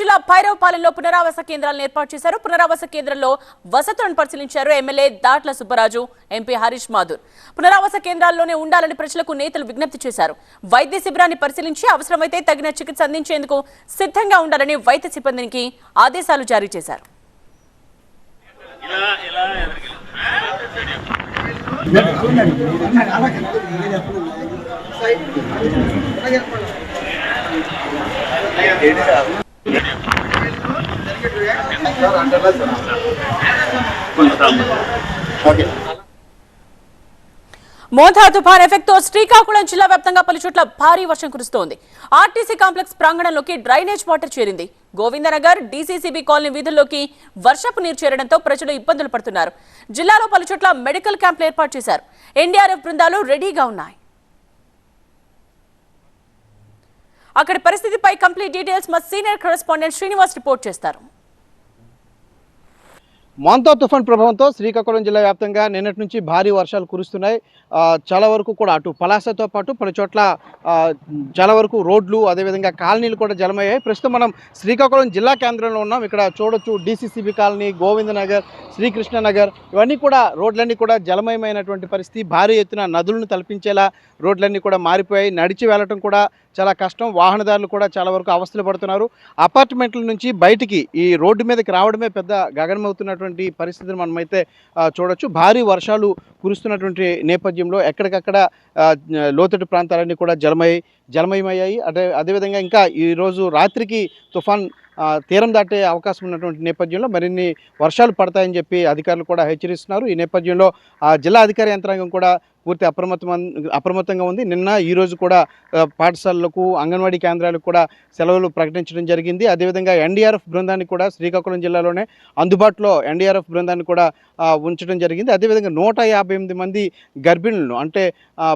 జిల్లా భైరవపాలెంలో పునరావాస కేంద్రాలను ఏర్పాటు చేశారు. పునరావాస కేంద్రంలో వసతులను పరిశీలించారు ఎమ్మెల్యే దాట్ల సుబ్బరాజు ఎంపీ హరీష్ మాధుర్. పునరావాస కేంద్రాల్లోనే ఉండాలని ప్రజలకు నేతలు విజ్ఞప్తి చేశారు. వైద్య శిబిరాన్ని పరిశీలించి అవసరమైతే తగిన చికిత్స అందించేందుకు సిద్ధంగా ఉండాలని వైద్య సిబ్బందికి ఆదేశాలు జారీ చేశారు. మోధా తుఫాన్ ఎఫెక్ట్తో శ్రీకాకుళం జిల్లా వ్యాప్తంగా పలు చోట్ల భారీ వర్షం కురుస్తోంది. ఆర్టీసీ కాంప్లెక్స్ ప్రాంగణంలోకి డ్రైనేజ్ వాటర్ చేరింది. గోవిందనగర్ డీసీసీబీ కాలనీ వీధుల్లోకి వర్షపు నీరు చేరడంతో ప్రజలు ఇబ్బందులు పడుతున్నారు. జిల్లాలో పలు చోట్ల మెడికల్ క్యాంపులు ఏర్పాటు చేశారు. ఎన్డీఆర్ఎఫ్ బృందాలు రెడీగా ఉన్నాయి. అక్కడి పరిస్థితిపై కంప్లీట్ డీటెయిల్స్ మా సీనియర్ కరెస్పాండెంట్ శ్రీనివాస్ రిపోర్ట్ చేస్తారు. మాంతా తుఫాన్ ప్రభావంతో శ్రీకాకుళం జిల్లా వ్యాప్తంగా నిన్నటి నుంచి భారీ వర్షాలు కురుస్తున్నాయి. చాలా వరకు కూడా అటు పలాసతో పాటు పలు చోట్ల చాలా వరకు రోడ్లు అదేవిధంగా కాలనీలు కూడా జలమయ్యాయి. ప్రస్తుతం మనం శ్రీకాకుళం జిల్లా కేంద్రంలో ఉన్నాం. ఇక్కడ చూడొచ్చు డీసీసీబీ కాలనీ గోవింద నగర్ ఇవన్నీ కూడా రోడ్లన్నీ కూడా జలమయమైనటువంటి పరిస్థితి. భారీ ఎత్తున నదులను తలపించేలా రోడ్లన్నీ కూడా మారిపోయాయి. నడిచి వెళ్ళటం కూడా చాలా కష్టం. వాహనదారులు కూడా చాలా వరకు అవస్థలు పడుతున్నారు. అపార్ట్మెంట్ల నుంచి బయటికి ఈ రోడ్డు మీదకి రావడమే పెద్ద ఉన్నటువంటి పరిస్థితిని మనమైతే చూడొచ్చు. భారీ వర్షాలు కురుస్తున్నటువంటి నేపథ్యంలో ఎక్కడికక్కడ లోతటి లోతట్టు ప్రాంతాలన్నీ కూడా జలమై జలమయమయ్యాయి. అదే అదేవిధంగా ఇంకా ఈరోజు రాత్రికి తుఫాన్ తీరం దాటే అవకాశం ఉన్నటువంటి నేపథ్యంలో మరిన్ని వర్షాలు పడతాయని చెప్పి అధికారులు కూడా హెచ్చరిస్తున్నారు. ఈ నేపథ్యంలో ఆ జిల్లా అధికార యంత్రాంగం కూడా పూర్తి అప్రమత్తం అప్రమత్తంగా ఉంది. నిన్న ఈరోజు కూడా పాఠశాలలకు అంగన్వాడీ కేంద్రాలకు కూడా సెలవులు ప్రకటించడం జరిగింది. అదేవిధంగా ఎన్డీఆర్ఎఫ్ బృందాన్ని కూడా శ్రీకాకుళం జిల్లాలోనే అందుబాటులో ఎన్డీఆర్ఎఫ్ బృందాన్ని కూడా ఉంచడం జరిగింది. అదేవిధంగా నూట యాభై ఎనిమిది మంది గర్భిణులను అంటే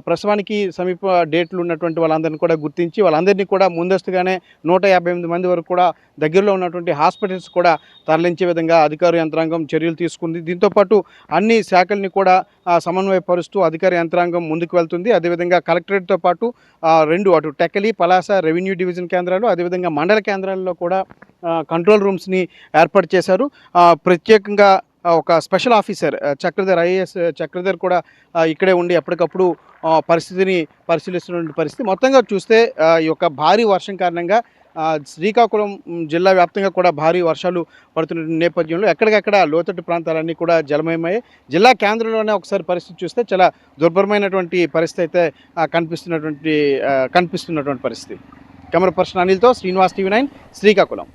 ప్రసవానికి సమీప డేట్లు ఉన్నటువంటి వాళ్ళందరినీ కూడా గుర్తించి వాళ్ళందరినీ కూడా ముందస్తుగానే నూట యాభై ఎనిమిది మంది వరకు కూడా దగ్గరలో ఉన్నటువంటి హాస్పిటల్స్ కూడా తరలించే విధంగా అధికార యంత్రాంగం చర్యలు తీసుకుంది. దీంతోపాటు అన్ని శాఖల్ని కూడా సమన్వయపరుస్తూ అధికార యంత్రాంగం ముందుకు వెళ్తుంది. అదేవిధంగా కలెక్టరేట్తో పాటు రెండు అటు టెకలి పలాస రెవెన్యూ డివిజన్ కేంద్రాలు అదేవిధంగా మండల కేంద్రాల్లో కూడా కంట్రోల్ రూమ్స్ని ఏర్పాటు చేశారు. ప్రత్యేకంగా ఒక special officer Chakradhar IAS Chakradhar కూడా ఇక్కడే ఉండి ఎప్పటికప్పుడు పరిస్థితిని పరిశీలిస్తున్నటువంటి పరిస్థితి. మొత్తంగా చూస్తే ఈ యొక్క భారీ వర్షం కారణంగా శ్రీకాకుళం జిల్లా వ్యాప్తంగా కూడా భారీ వర్షాలు పడుతున్న నేపథ్యంలో ఎక్కడికక్కడ లోతట్టు ప్రాంతాలన్నీ కూడా జలమయమయ్యాయి. జిల్లా కేంద్రంలోనే ఒకసారి పరిస్థితి చూస్తే చాలా దుర్భరమైనటువంటి పరిస్థితి అయితే కనిపిస్తున్నటువంటి కనిపిస్తున్నటువంటి పరిస్థితి. కెమెరా పర్సన్ అనిల్తో శ్రీనివాస్ టీవీ నైన్ శ్రీకాకుళం.